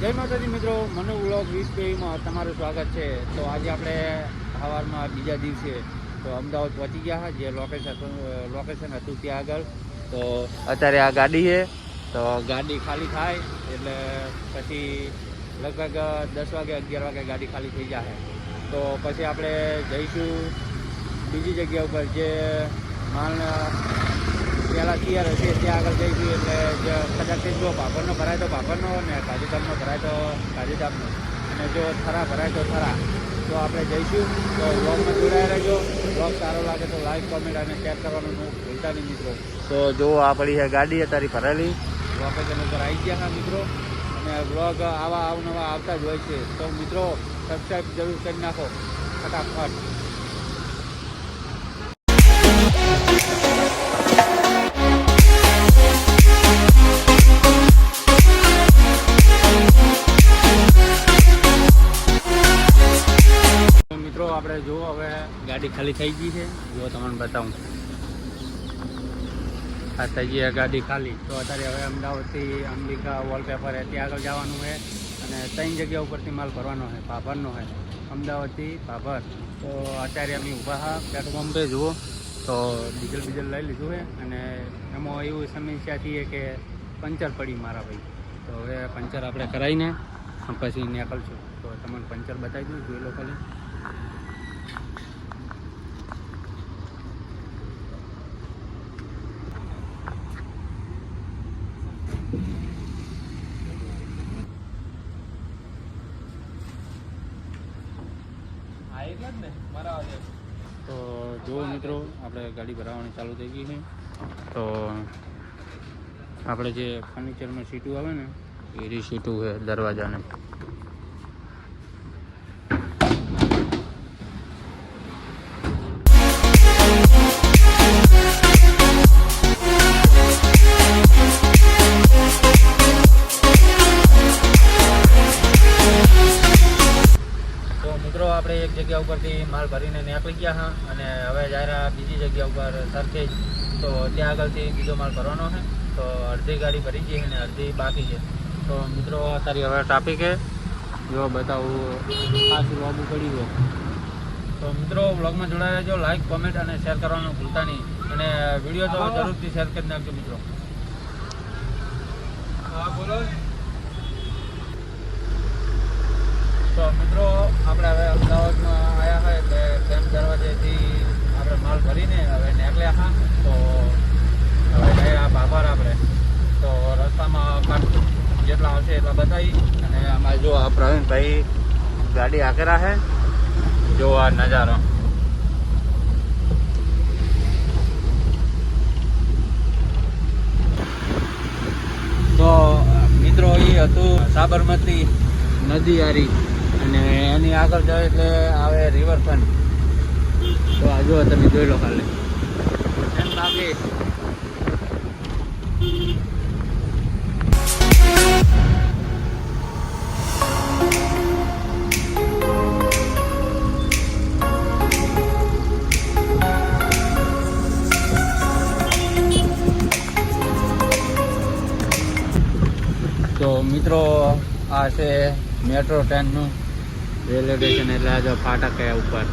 જય માતાજી મિત્રો, મનો બ્લોગ વીસ પેમાં તમારું સ્વાગત છે. તો આજે આપણે સવારમાં બીજા દિવસે તો અમદાવાદ પહોંચી ગયા હા, જે લોકેશન લોકેશન હતું ત્યાં આગળ. તો અત્યારે આ ગાડી છે, તો ગાડી ખાલી થાય એટલે પછી લગભગ દસ વાગે, અગિયાર વાગે ગાડી ખાલી થઈ જશે તો પછી આપણે જઈશું બીજી જગ્યા ઉપર, જે માલ પહેલાં તૈયાર હશે ત્યાં આગળ જઈશું એટલે જે કદાચ જો પાપડનો ભરાય તો પાપડનો ને કાજુદામનો ભરાય તો કાજુદામનો અને જો થરા ભરાય તો થરા. તો આપણે જઈશું. તો બ્લોગમાં જોડાયા રહેજો. બ્લોગ સારો લાગે તો લાઈક કોમેન્ટ અને શેર કરવાનું ભૂલતા નહીં મિત્રો. તો જો આ પડી છે ગાડી અત્યારે ભરેલી. લોકેશન ઉપર આવી ગયા મિત્રો. અને બ્લોગ આવા અવનવા આવતા જ હોય છે. તો મિત્રો સબસ્ક્રાઈબ જરૂર કરી નાખો. ફટાફટ. આપણે જુઓ હવે ગાડી ખાલી થઈ ગઈ છે. જો તમને બતાવું. આ થઈ ગઈ ગાડી ખાલી. તો અત્યારે હવે અમદાવાદથી અંબિકા વોલપેપર ત્યાં આગળ જવાનું છે અને ત્રણ જગ્યા ઉપરથી માલ ભરવાનો છે. ભાભરનો છે. અમદાવાદથી ભાભર. તો અત્યારે અમે ઊભા હા પેટ્રોલ પંપે જુઓ. તો ડીઝલ બીઝલ લઈ લીધું છે અને એમાં એવું સમસ્યા થઈ કે પંચર પડી મારા ભાઈ. તો હવે પંચર આપણે કરાવીને, પછી નીકળશું. તો તમને પંચર બતાવી દઉં, જોઈ લો ખાલી. તો જુઓ મિત્રો, આપણે ગાડી ભરાવાની ચાલુ થઈ ગઈ છે. તો આપણે જે ફર્નિચરમાં સીટું આવે ને, એ સીટું છે દરવાજાને. આપણે એક જગ્યા ઉપરથી માલ ભરીને નીકળી ગયા હા અને હવે જ્યારે બીજી જગ્યા ઉપર સરખેજ તો ત્યાં આગળથી બીજો માલ ભરવાનો છે. તો અડધી ગાડી ભરી ગઈ અને અડધી બાકી છે. તો મિત્રો અત્યારે હવે ટ્રાફિક છે. જો બતાવું ખાસું લોબુ પડી ગયો. તો મિત્રો બ્લોગમાં જોડાયા રહેજો. લાઈક કોમેન્ટ અને શેર કરવાનું ભૂલતા નહીં. અને વીડિયો તો જરૂરથી શેર કરી નાખજો મિત્રો. હા બોલો તો મિત્રો આપણે હવે અમદાવાદમાં આવ્યા હોય એટલે કેમ દરવાજેથી માલ ભરીને હવે નીકળ્યા હા, તો હવે ગયા બાબર આપણે. તો રસ્તામાં જેટલા આવશે એટલા બતાવી. અને અમારે જો આ પ્રવીણભાઈ ગાડી આકરા છે જો આ નજારો. મિત્રો, એ હતું સાબરમતી નદી આરી અને એની આગળ જાવ એટલે આવે રિવરફ્રન્ટ તો આ જુઓ તમે જોઈ લો ખાલી. એમ બાકી તો મિત્રો આ છે મેટ્રો ટ્રેનનું રેલવે સ્ટેશન એટલે આજે ફાટક છે ઉપર.